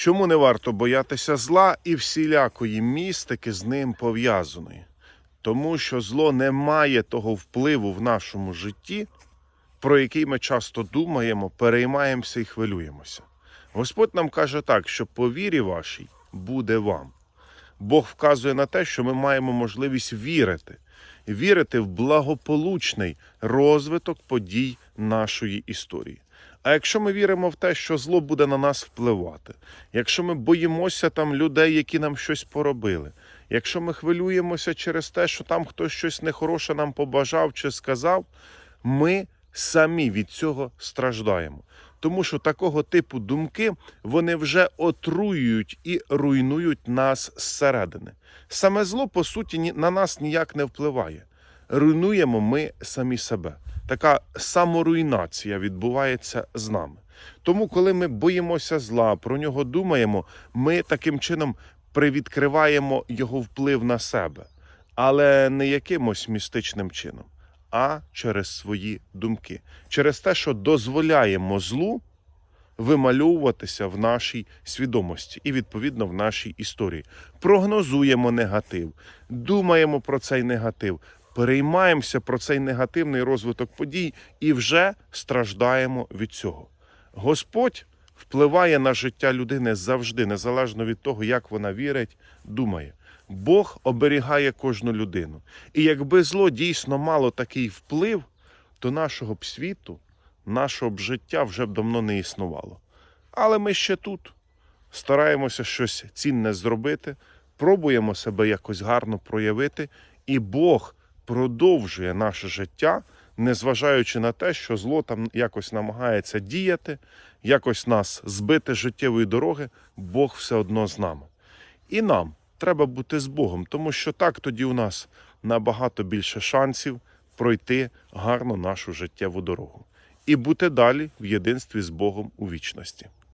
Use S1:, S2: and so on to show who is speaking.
S1: Чому не варто боятися зла і всілякої містики з ним пов'язаної? Тому що зло не має того впливу в нашому житті, про який ми часто думаємо, переймаємося і хвилюємося. Господь нам каже так, що по вірі вашій буде вам. Бог вказує на те, що ми маємо можливість вірити, вірити в благополучний розвиток подій нашої історії. А якщо ми віримо в те, що зло буде на нас впливати, якщо ми боїмося там людей, які нам щось поробили, якщо ми хвилюємося через те, що там хтось щось нехороше нам побажав чи сказав, ми самі від цього страждаємо. Тому що такого типу думки вони вже отруюють і руйнують нас зсередини. Саме зло, по суті, на нас ніяк не впливає. Руйнуємо ми самі себе. Така саморуйнація відбувається з нами. Тому, коли ми боїмося зла, про нього думаємо, ми таким чином привідкриваємо його вплив на себе, але не якимось містичним чином, а через свої думки, через те, що дозволяємо злу вимальовуватися в нашій свідомості і, відповідно, в нашій історії. Прогнозуємо негатив, думаємо про цей негатив, переймаємося про цей негативний розвиток подій і вже страждаємо від цього. Господь впливає на життя людини завжди, незалежно від того, як вона вірить, думає. Бог оберігає кожну людину. І якби зло дійсно мало такий вплив, то нашого б світу, нашого б життя вже б давно не існувало. Але ми ще тут стараємося щось цінне зробити, пробуємо себе якось гарно проявити, і Бог продовжує наше життя, незважаючи на те, що зло там якось намагається діяти, якось нас збити з життєвої дороги, Бог все одно з нами. І нам треба бути з Богом, тому що так тоді у нас набагато більше шансів пройти гарно нашу життєву дорогу і бути далі в єдинстві з Богом у вічності.